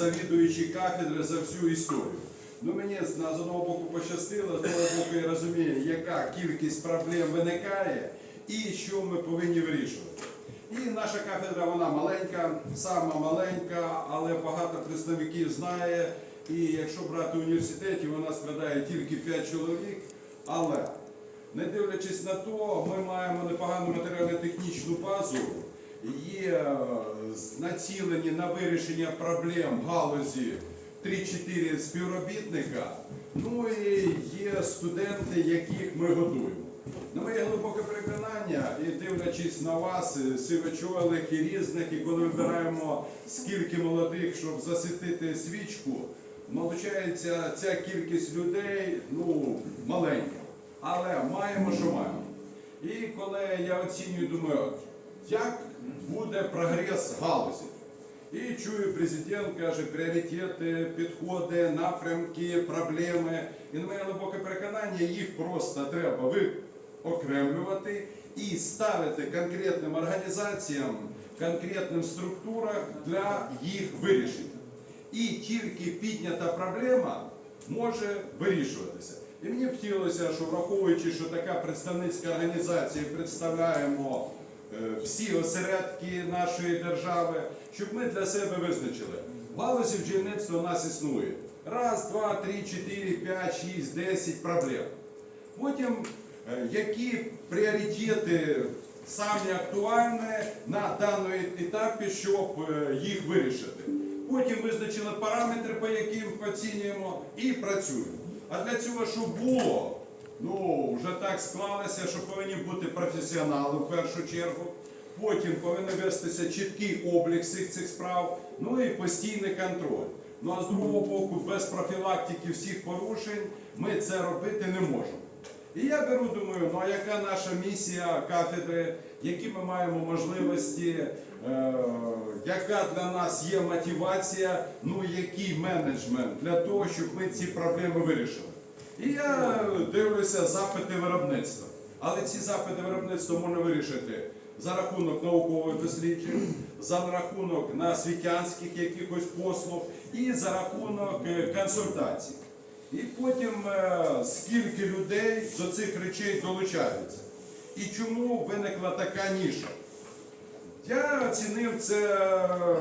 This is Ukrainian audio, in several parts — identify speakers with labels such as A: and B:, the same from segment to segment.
A: завідуючий кафедри за всю історію. Ну мені з одного боку пощастило, з другого боку я розумію, яка кількість проблем виникає і що ми повинні вирішувати. І наша кафедра вона маленька, сама маленька, але багато представників знає. І якщо брати університеті, вона складає тільки 5 чоловік. Але не дивлячись на то, ми маємо непогану матеріально-технічну базу, є е, націлені на вирішення проблем галузі 3-4 співробітника. Ну і є студенти, яких ми готуємо. На моє глибоке переконання, і дивлячись на вас, е, сивочолих і різних, і коли вибираємо скільки молодих, щоб засвітити свічку, виходить, ця кількість людей ну, маленька. Але маємо, що маємо. І коли я оцінюю, думаю, як буде прогрес галузі. І чую, президент каже, пріоритети, підходи, напрямки, проблеми. І на моє глибоке переконання, їх просто треба виокремлювати і ставити конкретним організаціям, конкретним структурам для їх вирішення. І тільки піднята проблема може вирішуватися. І мені б хотілося, що враховуючи, що така представницька організація представляємо всі осередки нашої держави, щоб ми для себе визначили. В галузі бджільництва у нас існує раз, два, три, чотири, п'ять, шість, десять проблем. Потім, е, які пріоритети самі актуальні на даному етапі, щоб е, їх вирішити. Потім визначили параметри, по яким оцінюємо, і працюємо. А для цього, щоб було, ну вже так склалося, що повинні бути професіонали в першу чергу. Потім повинен вестися чіткий облік всіх цих справ, ну і постійний контроль. Ну а з другого боку, без профілактики всіх порушень ми це робити не можемо. І я беру, думаю, ну а яка наша місія кафедри, які ми маємо можливості, е, яка для нас є мотивація, ну який менеджмент для того, щоб ми ці проблеми вирішили. І я дивлюся запити виробництва. Але ці запити виробництва можна вирішити за рахунок наукових досліджень, за рахунок на світянських якихось послуг і за рахунок е, консультацій. І потім е, скільки людей до цих речей долучаються. І чому виникла така ніша? Я оцінив це,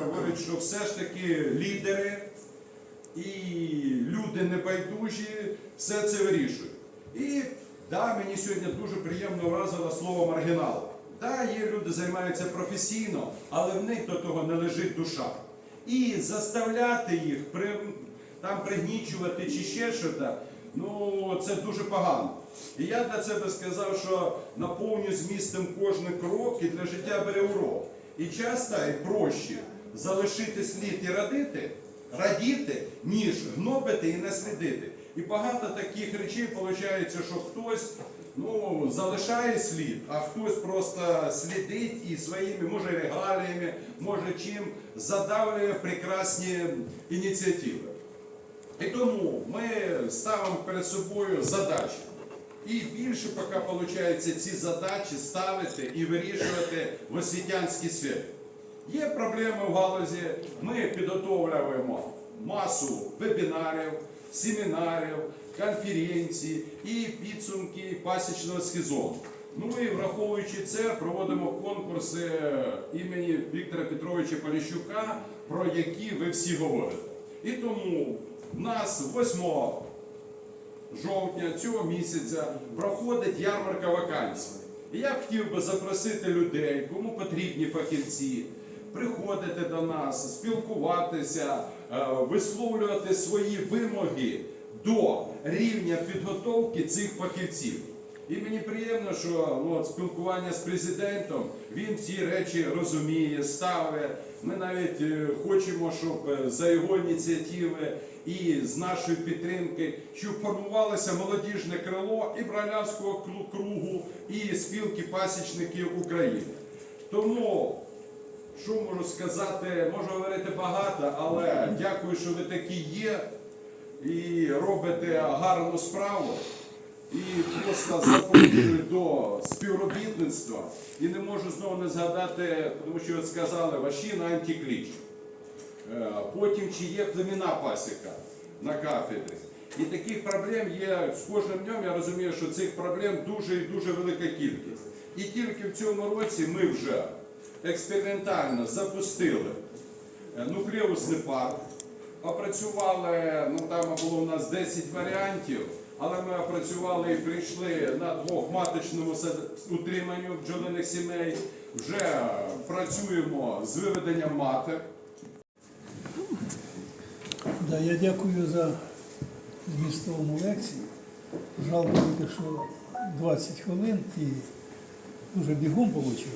A: говорить, що все ж таки лідери і люди небайдужі все це вирішують. І да, мені сьогодні дуже приємно вразило слово маргінал. Да, є люди займаються професійно, але в них до того не лежить душа. І заставляти їх при, там пригнічувати чи ще щось, ну це дуже погано. І я для себе сказав, що наповню змістом кожен крок і для життя бере урок. І часто і проще залишити слід і радити, радіти, ніж гнобити і наслідити. І багато таких речей виходить, що хтось ну, залишає слід, а хтось просто слідить і своїми, може, регаліями, може чим задавлює прекрасні ініціативи. І тому ми ставимо перед собою задачі. І більше поки виходить ці задачі ставити і вирішувати в освітянській сфері. Є проблеми в галузі, ми підготовлюємо масу вебінарів, семінарів, конференцій і підсумки пасічного сезону. Ну і враховуючи це, проводимо конкурси імені Віктора Петровича Поліщука, про які ви всі говорите. І тому в нас 8 жовтня цього місяця проходить ярмарка вакансій. І я б хотів би запросити людей, кому потрібні фахівці, приходити до нас, спілкуватися, е, висловлювати свої вимоги до рівня підготовки цих фахівців. І мені приємно, що ну, от, спілкування з президентом він ці речі розуміє, ставить. Ми навіть е, хочемо, щоб е, за його ініціативи і з нашої підтримки, щоб формувалося молодіжне крило і Бралянського кругу, і спілки пасічників України. Тому що можу сказати, можу говорити багато, але дякую, що ви такі є і робите гарну справу. І просто запрошую до співробітництва. І не можу знову не згадати, тому що сказали, Вашіна антикліч. Е, Потім чи є племінна пасіка на кафедрі. І таких проблем є з кожним днем. Я розумію, що цих проблем дуже і дуже велика кількість. І тільки в цьому році ми вже експериментально запустили е, нуклеусний парк. Опрацювали, ну там було у нас 10 варіантів, але ми опрацювали і прийшли на двохматочному сад- утриманню бджолиних сімей. Вже працюємо з виведенням маток.
B: Да, я дякую за змістовну лекцію. Жалко що 20 хвилин і дуже бігом вийшло.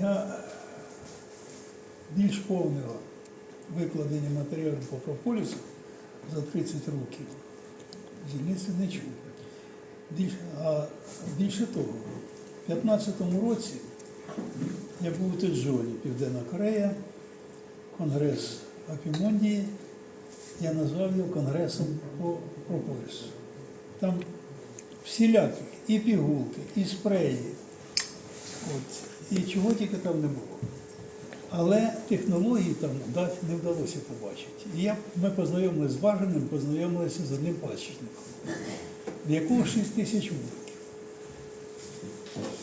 B: Я більш повного викладення матеріалу по прополісу за 30 років в дільниці не чув. Більше, а більше того, в 2015 році я був у Теджолі, Південна Корея, конгрес Апімондії, я назвав його конгресом по прополісу. Там всіляких і пігулки, і спреї, от, і чого тільки там не було. Але технології там да, не вдалося побачити. І я, ми познайомилися з Бажаним, познайомилися з одним пасічником, в якого 6 тисяч вуликів.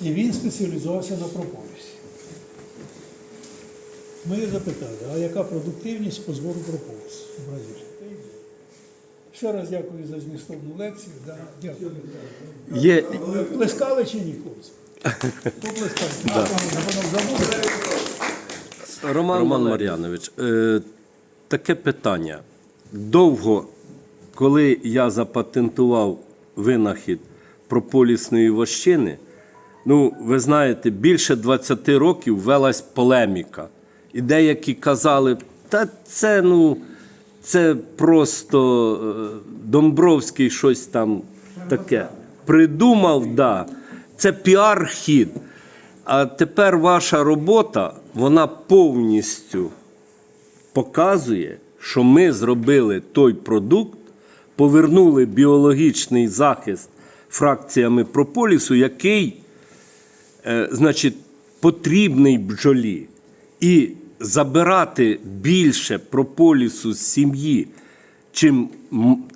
B: І він спеціалізувався на прополісі. Ми запитали, а яка продуктивність по збору прополісу в Бразилії? Ще раз дякую за змістовну лекцію. Да, дякую.
C: Є,
B: плескали чи ні, хлопці?
C: Роман, Роман Мар'янович, е, таке питання. Довго, коли я запатентував винахід прополісної вощини, ну, ви знаєте, більше 20 років велась полеміка. І деякі казали, та це, ну, це просто е, Домбровський щось там таке придумав, да. Це піар-хід. А тепер ваша робота, вона повністю показує, що ми зробили той продукт, повернули біологічний захист фракціями прополісу, який, е, значить, потрібний бджолі. І забирати більше прополісу з сім'ї, чим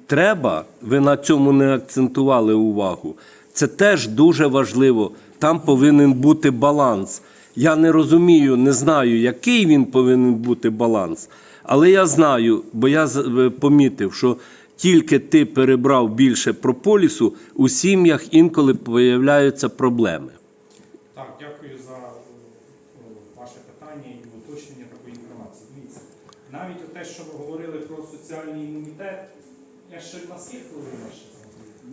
C: треба, ви на цьому не акцентували увагу. Це теж дуже важливо. Там повинен бути баланс. Я не розумію, не знаю, який він повинен бути баланс. Але я знаю, бо я е, помітив, що тільки ти перебрав більше прополісу, у сім'ях інколи появляються проблеми.
D: Так, дякую за е, ваше питання і уточнення такої інформації. Дивіться, навіть те, що ви говорили про соціальний імунітет, я ще на скільки хвилин?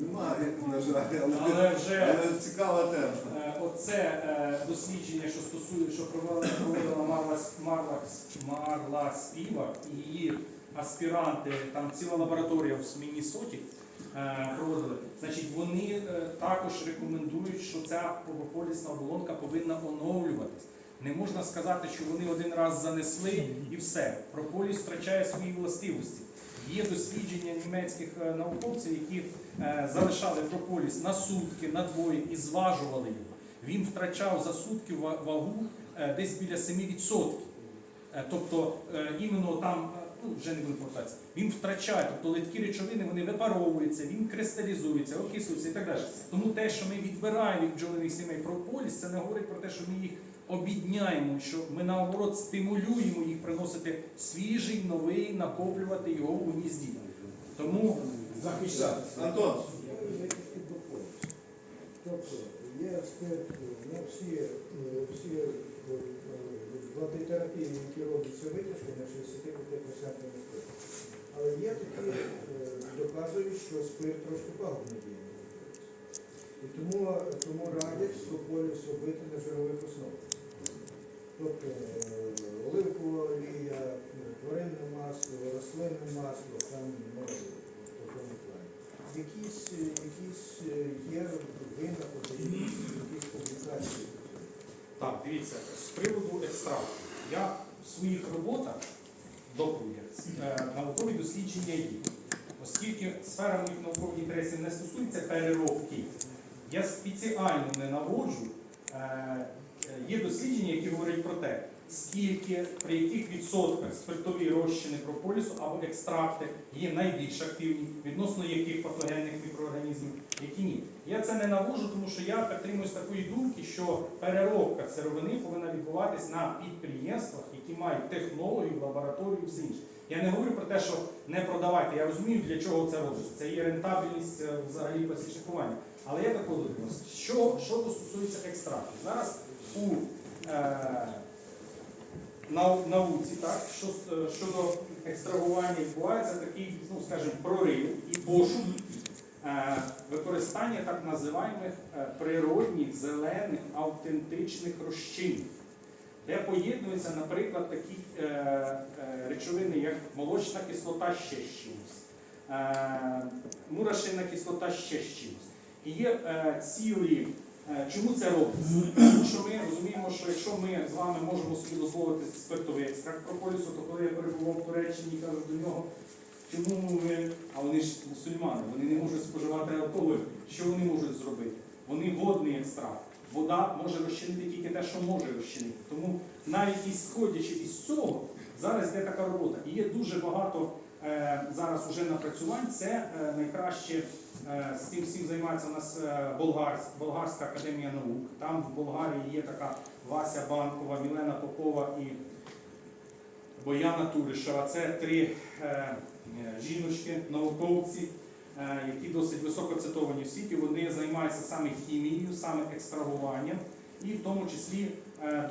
E: Немає, на жаль, але,
D: Але вже-
E: але цікава тема.
D: Е, Оце е, дослідження, що стосує, що провела, проводила Марла, Марла, Марла Співак і її аспіранти, там ціла лабораторія в Міннесоті е, проводили. Значить, вони також рекомендують, що ця propolisна оболонка повинна оновлюватись. Не можна сказати, що вони один раз занесли і все. Прополіс втрачає свої властивості. Є дослідження німецьких е, науковців, які е, залишали прополіс на сутки, на двоє і зважували його. Він втрачав за сутки вагу е, десь біля 7%. Е, Тобто іменно там, ну вже не повертатися, він втрачає, тобто литкі речовини вони випаровуються, він кристалізується, окислюється і так далі. Тому те, що ми відбираємо від бджолиних сімей прополіс, це не говорить про те, що ми їх обідняємо, що ми наоборот стимулюємо їх приносити свіжий, новий, накоплювати його у гнізді. Тому захищати.
E: Антон,
F: Тобто є експерт на всі, всі терапії, які робляться витяжки на 65% спирт. Але є такі, доказують, що спирт трошки пагубно діє. І тому, тому радять прополіс робити на жирових основах. Тобто е, оливкова олія, тваринне масло, рослинне масло, там ну, в такому плані. Якісь, е, якісь е, є винаходи, якісь, публікації.
D: Так, дивіться, з приводу екстракту. Я в своїх роботах доповідях е, наукові дослідження є. Оскільки сфера моїх наукових інтересів не стосується переробки, я спеціально не наводжу. Е, е, є дослідження, які говорять про те, скільки, при яких відсотках спиртові розчини прополісу або екстракти є найбільш активні, відносно яких патогенних мікроорганізмів, які ні. Я це не навожу, тому що я притримуюсь такої думки, що переробка сировини повинна відбуватись на підприємствах, які мають технологію, лабораторію і все інше. Я не говорю про те, що не продавайте. Я розумію, для чого це робиться. Це є рентабельність е, взагалі пасічникування. Але я такого дивлюся. Що, що стосується екстрактів? Зараз у е, нау- науці, так, що, щодо екстрагування відбувається такий, ну скажімо, прорив і пошук е, використання так називаємих е, природних, зелених, автентичних розчинів, де поєднуються, наприклад, такі е, е, речовини, як молочна кислота ще з е, мурашинна кислота ще з. І є е, цілі. Е, Чому це робиться? Тому що ми розуміємо, що якщо ми з вами можемо собі дозволити спиртовий екстракт прополісу, то коли я перебував в Туреччині, кажуть до нього, чому ви, а вони ж мусульмани, вони не можуть споживати алкоголь. Що вони можуть зробити? Вони водний екстракт. Вода може розчинити тільки те, що може розчинити. Тому навіть ісходячи із цього, зараз йде така робота. І є дуже багато е, зараз уже напрацювань. Це е, найкраще е, з цим всім займається у нас Болгарська, академія наук. Там в Болгарії є така Вася Банкова, Мілена Попова і Бояна Туришева. Це три жіночки, науковці, які досить високо цитовані в світі. Вони займаються саме хімією, саме екстрагуванням і в тому числі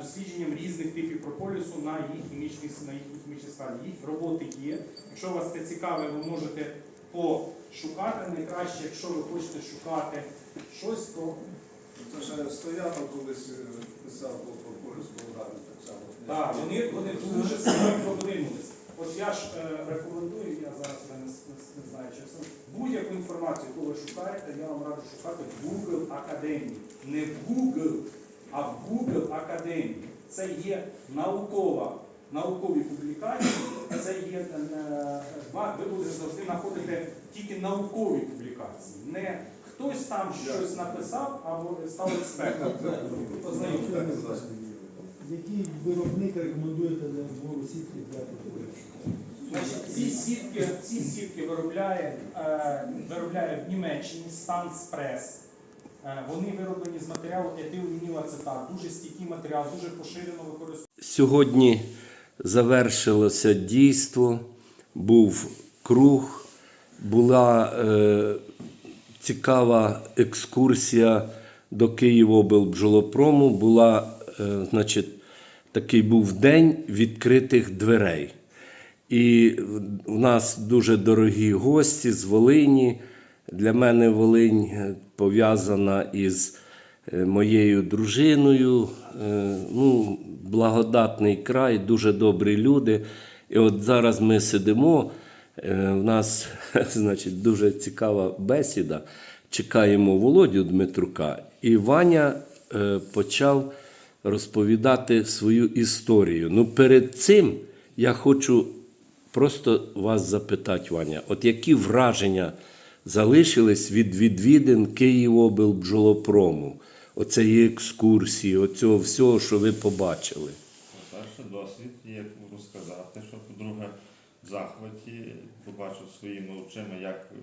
D: дослідженням різних типів прополісу на їх хімічні на їхні хімічні склади. Їх роботи є. Якщо вас це цікаве, ви можете пошукати. Найкраще, якщо ви хочете шукати щось, то
E: Це ж Стоянов колись е, писав про полюс Болгарію так само.
D: Так, вони, вони дуже сильно продвинулися. От я ж е, рекомендую, я зараз не, не, не знаю, все. Будь-яку інформацію, яку ви шукаєте, я вам раджу шукати в Google Академії. Не в Google, а в Google Академії. Це є наукова, наукові публікації, це є, е, е, ви будете завжди знаходити тільки наукові публікації. Не хтось там щось написав або став експертом.
G: Який виробник рекомендуєте для збору сітки для?
D: Значить, ці сітки, ці сітки виробляє, е, виробляє в Німеччині Станспрес. Е, вони вироблені з матеріалу етилвінілацетат. Дуже стійкий матеріал, дуже поширено використовується.
C: Сьогодні завершилося дійство, був круг, була е, цікава екскурсія до Києвоблбджолопрому. Була, е, значить, такий був день відкритих дверей. І в нас дуже дорогі гості з Волині. Для мене Волинь е, пов'язана із е, моєю дружиною. Е, Ну, благодатний край, дуже добрі люди. І от зараз ми сидимо. В нас, значить, дуже цікава бесіда. Чекаємо Володю Дмитрука, і Ваня почав розповідати свою історію. Ну, перед цим я хочу просто вас запитати, Ваня, от які враження залишились від відвідин Київоблбджолопрому? Оцеї екскурсії, оцього всього, що ви побачили.
H: По-перше, досвід є розказати, що по-друге, в захваті побачив своїми очима, як е,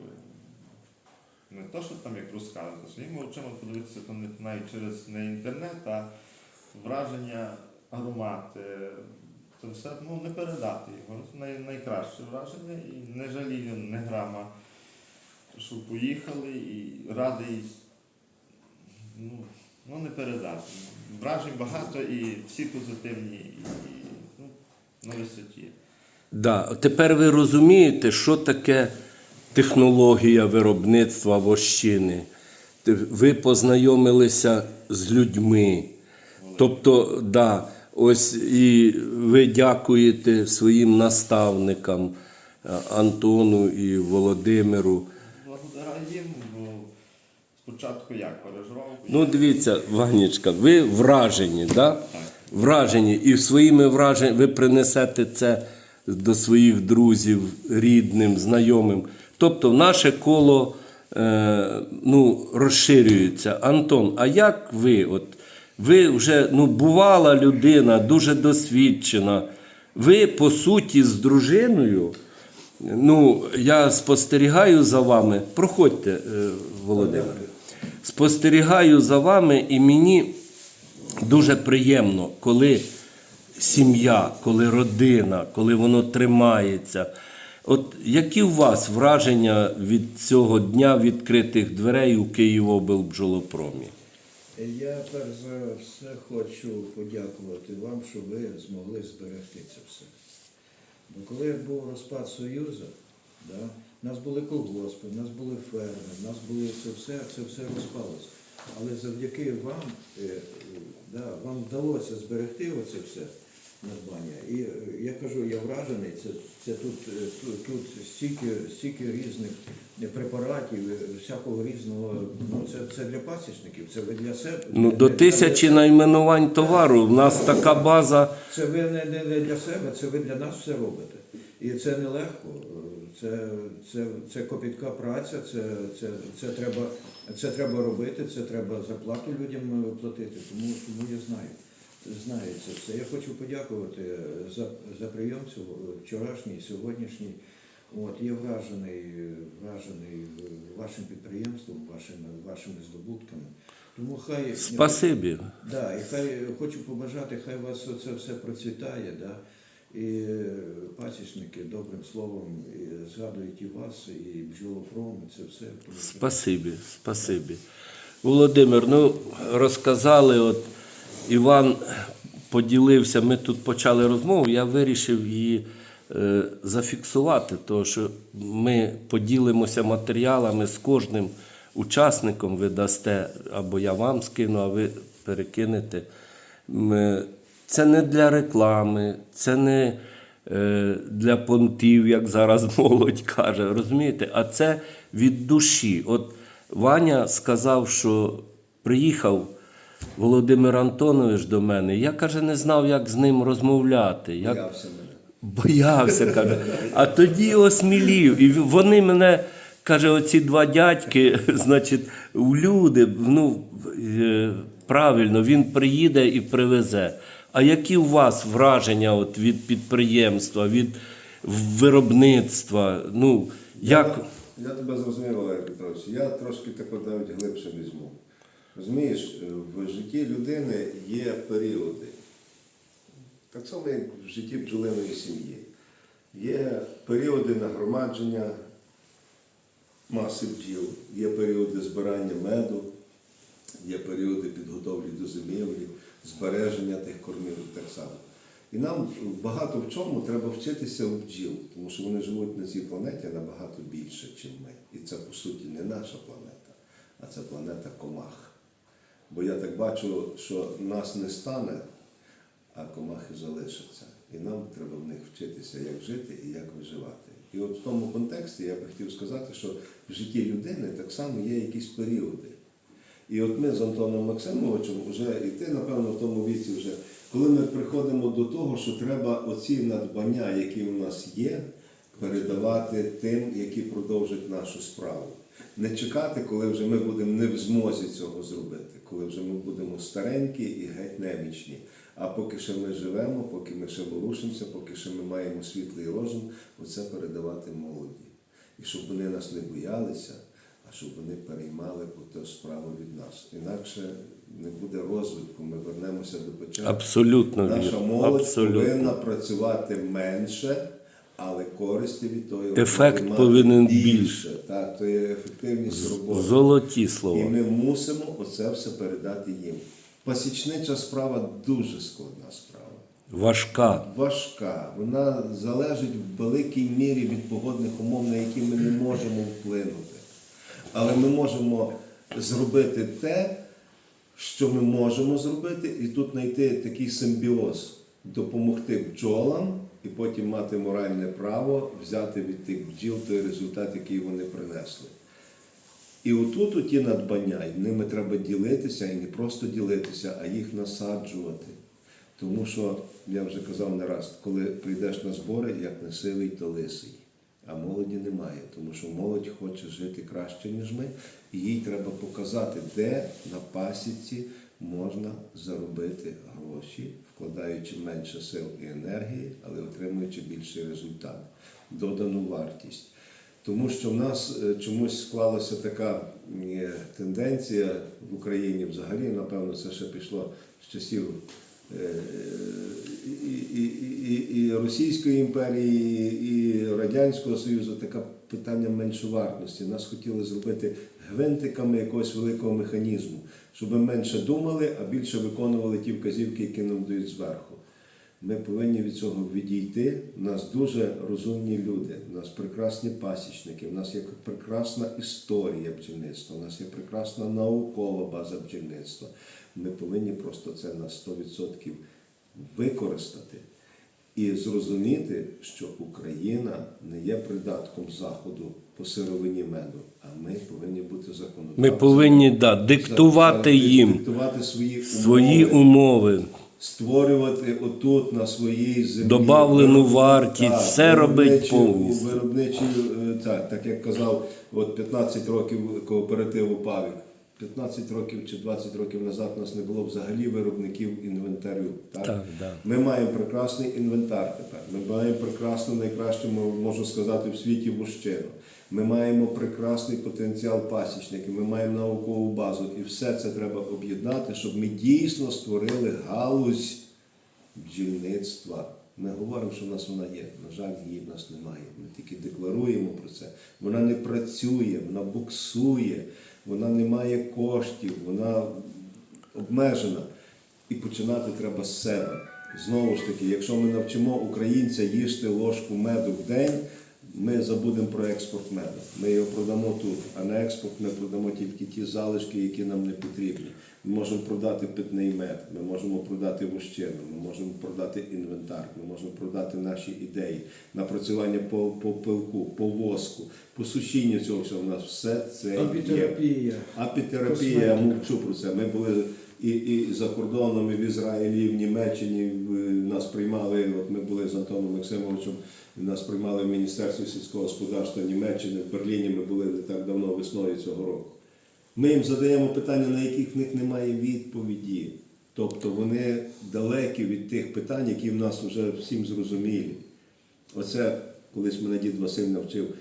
H: не то, що там як розказувати, своїми очима подивитися не навіть через не інтернет, а враження, аромати. Це все ну, не передати його. Най, найкраще враження і не жалію не грама, що поїхали і радий ну, ну не передати. Вражень багато і всі позитивні, і, і ну, на висоті.
C: Да. Тепер ви розумієте, що таке технологія виробництва вощини. Ви познайомилися з людьми. Тобто, да, ось і ви дякуєте своїм наставникам е, Антону і Володимиру.
H: Благодаря їм, бо спочатку як переживав.
C: Ну, дивіться, Ванечка, ви вражені, да? Вражені. І своїми враженнями ви принесете це до своїх друзів, рідним, знайомим. Тобто наше коло е, ну, розширюється. Антон, а як ви, от, Ви вже ну, бувала людина, дуже досвідчена. Ви, по суті, з дружиною. Ну, я спостерігаю за вами. Проходьте, е, Володимир. Спостерігаю за вами, і мені дуже приємно, коли сім'я, коли родина, коли воно тримається. От які у вас враження від цього дня відкритих дверей у Києво-Облбджолопромі?
F: Я перш за все хочу подякувати вам, що ви змогли зберегти це все. Бо коли був розпад Союзу, да, у нас були колгоспи, у нас були ферми, у нас було це все, це все розпалося. Але завдяки вам, е, е, да, вам вдалося зберегти оце все надбання. І е, я кажу, я вражений, це, це тут, тут, тут стільки, стільки різних препаратів, е, всякого різного. Ну, це, це для пасічників, це ви для себе.
C: Ну, до
F: для-
C: тисячі найменувань товару. У нас така база.
F: це ви не, не, не для себе, це ви для нас все робите. І це нелегко. Це, це, це копітка праця, це, це, це, треба, це треба робити, це треба зарплату людям е, платити. Тому, тому я знаю. Знаю це все. Я хочу подякувати за, за прийом цього вчорашній, сьогоднішній. От, я вражений, вражений вашим підприємством, вашими, вашими здобутками. Тому хай
C: Спасибі.
F: Да, і хай хочу побажати, хай у вас це все процвітає, да? і пасічники добрим словом і згадують і вас, і бджолопром, і це все.
C: Спасибі, спасибі. Володимир, ну розказали, от Іван поділився, ми тут почали розмову, я вирішив її зафіксувати, тому що ми поділимося матеріалами з кожним учасником, ви дасте, або я вам скину, а ви перекинете. Це не для реклами, це не е, для понтів, як зараз молодь каже, розумієте? А це від душі. От Ваня сказав, що приїхав Володимир Антонович до мене. Я каже, не знав, як з ним розмовляти. Як...
E: Боявся
C: каже. А тоді осмілів. І вони мене, каже, оці два дядьки, значить, у люди, ну, е, правильно, він приїде і привезе. А які у вас враження от від підприємства, від виробництва? Ну, як...
E: Я тебе зрозумів, Олег Петрович. Я трошки тако навіть глибше візьму. Розумієш, в житті людини є періоди. Так само, як в житті бджолиної сім'ї. Є періоди нагромадження маси бджіл, є періоди збирання меду, є періоди підготовлі до зимівлі, збереження тих кормів так само. І нам багато в чому треба вчитися у бджіл, тому що вони живуть на цій планеті набагато більше, ніж ми. І це, по суті, не наша планета, а це планета комах. Бо я так бачу, що нас не стане, а комахи залишаться. І нам треба в них вчитися, як жити і як виживати. І от в тому контексті я би хотів сказати, що в житті людини так само є якісь періоди. І от ми з Антоном Максимовичем вже, і ти, напевно, в тому віці вже, коли ми приходимо до того, що треба оці надбання, які у нас є, передавати тим, які продовжать нашу справу. Не чекати, коли вже ми будемо не в змозі цього зробити, коли вже ми будемо старенькі і геть немічні. А поки ще ми живемо, поки ми ще ворушимося, поки ще ми маємо світлий розум, оце передавати молоді. І щоб вони нас не боялися, а щоб вони переймали ту справу від нас. Інакше не буде розвитку, ми вернемося до початку.
C: Абсолютно
E: Наша молодь
C: Абсолютно.
E: повинна працювати менше, але користі від тої
C: Ефект повинен більше.
E: Так, то є ефективність роботи.
C: Золоті
E: І ми мусимо оце все передати їм. Пасічнича справа дуже складна справа.
C: Важка.
E: Важка. Вона залежить в великій мірі від погодних умов, на які ми не можемо вплинути. Але ми можемо зробити те, що ми можемо зробити, і тут знайти такий симбіоз, допомогти бджолам і потім мати моральне право взяти від тих бджіл той результат, який вони принесли. І отут ті надбання, ними треба ділитися, і не просто ділитися, а їх насаджувати. Тому що, я вже казав не раз, коли прийдеш на збори, як не сивий, то лисий. А молоді немає, тому що молодь хоче жити краще, ніж ми, і їй треба показати, де на пасіці можна заробити гроші, вкладаючи менше сил і енергії, але отримуючи більший результат, додану вартість. Тому що в нас е, чомусь склалася така тенденція в Україні взагалі, напевно, це ще пішло з часів е, і, і, і, і Російської імперії, і Радянського Союзу, таке питання меншовартості. Нас хотіли зробити гвинтиками якогось великого механізму, щоб ми менше думали, а більше виконували ті вказівки, які нам дають зверху. Ми повинні від цього відійти. У нас дуже розумні люди, у нас прекрасні пасічники, у нас є прекрасна історія бджільництва, у нас є прекрасна наукова база бджільництва. Ми повинні просто це на 100% використати і зрозуміти, що Україна не є придатком Заходу по сировині меду, а ми повинні бути законодавцями.
C: Ми повинні да, диктувати їм
E: диктувати свої,
C: свої
E: умови
C: умови.
E: створювати отут на своїй землі
C: Добавлену вартість,
E: Так,
C: все робить повністю.
E: Виробничі, е, так, так як казав, от 15 років кооперативу Павік. 15 років чи 20 років назад у нас не було взагалі виробників інвентарю. Так?
C: Так, да.
E: Ми маємо прекрасний інвентар тепер. Ми маємо прекрасну, найкращу, можу сказати, в світі вущину. Ми маємо прекрасний потенціал пасічників, ми маємо наукову базу. І все це треба об'єднати, щоб ми дійсно створили галузь бджільництва. Ми говоримо, що в нас вона є. На жаль, її в нас немає. Ми тільки декларуємо про це. Вона не працює, вона буксує, вона не має коштів, вона обмежена. І починати треба з себе. Знову ж таки, якщо ми навчимо українця їсти ложку меду в день, ми забудемо про експорт меду. Ми його продамо тут, а на експорт ми продамо тільки ті залишки, які нам не потрібні. Ми можемо продати питний мед, ми можемо продати вощину, ми можемо продати інвентар, ми можемо продати наші ідеї, напрацювання по, по пилку, по воску, по сушінню цього всього. У нас все це є.
F: Апітерапія.
E: Апітерапія, я мовчу про це. Ми були і, і за кордоном, і в Ізраїлі, і в Німеччині нас приймали. От ми були з Антоном Максимовичем, нас приймали в Міністерстві сільського господарства Німеччини. В Берліні ми були не так давно весною цього року. Ми їм задаємо питання, на яких в них немає відповіді. Тобто вони далекі від тих питань, які в нас вже всім зрозумілі. Оце колись мене дід Василь навчив,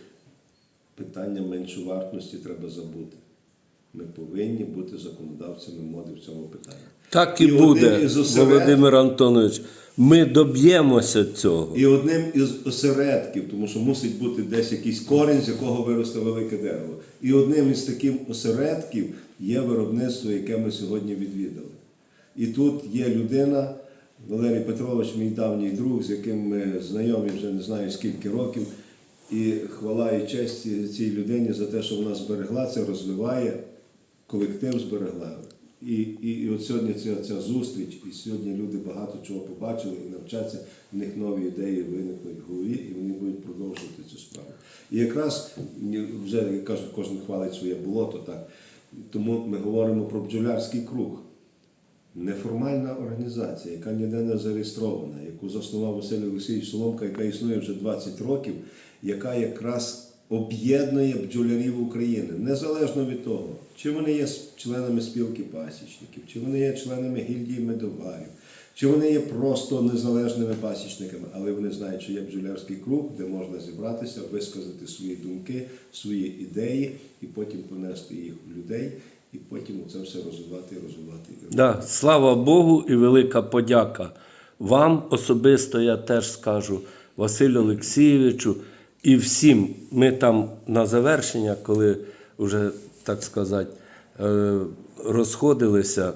E: питання меншовартості треба забути. Ми повинні бути законодавцями моди в цьому питанні.
C: Так і
E: І
C: буде,
E: із осередків-
C: Володимир Антонович. Ми доб'ємося цього.
E: І одним із осередків, тому що мусить бути десь якийсь корінь, з якого виросте велике дерево. І одним із таких осередків є виробництво, яке ми сьогодні відвідали. І тут є людина, Валерій Петрович, мій давній друг, з яким ми знайомі вже не знаю скільки років. І хвала і честь цій людині за те, що вона зберегла це, розвиває, колектив зберегла. І, і, і от сьогодні ця, ця зустріч, і сьогодні люди багато чого побачили і навчаться, в них нові ідеї виникнуть в голові, і вони будуть продовжувати цю справу. І якраз вже як кажуть, кожен хвалить своє болото, так. Тому ми говоримо про бджолярський круг. Неформальна організація, яка ніде не зареєстрована, яку заснував Василь Олексійович Соломка, яка існує вже 20 років, яка якраз об'єднує бджолярів України, незалежно від того, чи вони є членами спілки пасічників, чи вони є членами гільдії медоварів, чи вони є просто незалежними пасічниками, але вони знають, що є бджолярський круг, де можна зібратися, висказати свої думки, свої ідеї і потім понести їх в людей, і потім це все розвивати розвивати.
C: Да, слава Богу і велика подяка вам особисто, я теж скажу, Василю Олексійовичу і всім. Ми там на завершення, коли вже, так сказати, е, розходилися,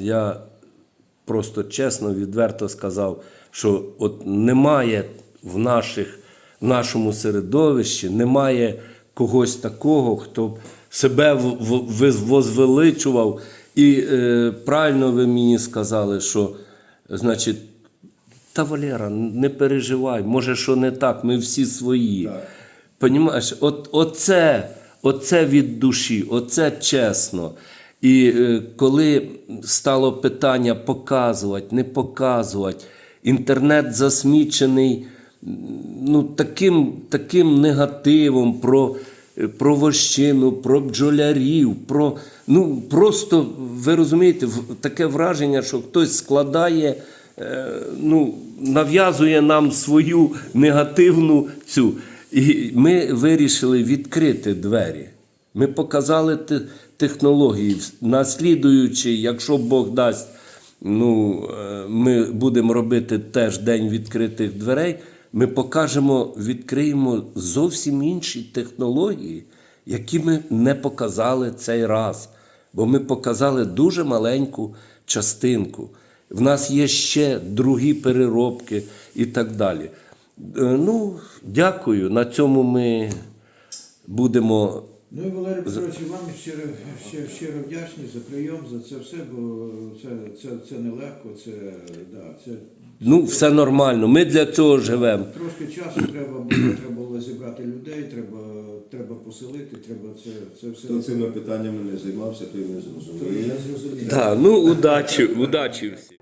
C: я просто чесно, відверто сказав, що от немає в, наших, в нашому середовищі, немає когось такого, хто б себе возвеличував. І е, правильно ви мені сказали, що значить, та Валера, не переживай, може, що не так, ми всі свої. Понімаєш, от, оце, оце від душі, оце чесно. І е, коли стало питання показувати, не показувати, інтернет засмічений ну, таким, таким негативом про про вощину, про бджолярів, про ну просто ви розумієте, таке враження, що хтось складає, ну, нав'язує нам свою негативну цю. І ми вирішили відкрити двері. Ми показали технології, наслідуючи, якщо Бог дасть, ну, е, ми будемо робити теж день відкритих дверей. Ми покажемо, відкриємо зовсім інші технології, які ми не показали цей раз. Бо ми показали дуже маленьку частинку. В нас є ще другі переробки і так далі. Е, Ну, дякую. На цьому ми будемо
F: Ну і Валерій Петрович, вам щиро, щиро, щиро вдячні за прийом, за це все, бо це, це, це нелегко, це, да, це
C: Ну, все нормально. Ми для цього живемо.
F: трошки часу треба було, треба було зібрати людей, треба, треба поселити, треба це, це все.
E: Хто цими питаннями не займався, той не зрозуміє.
F: зрозумів.
C: Так, ну удачі, удачі всім.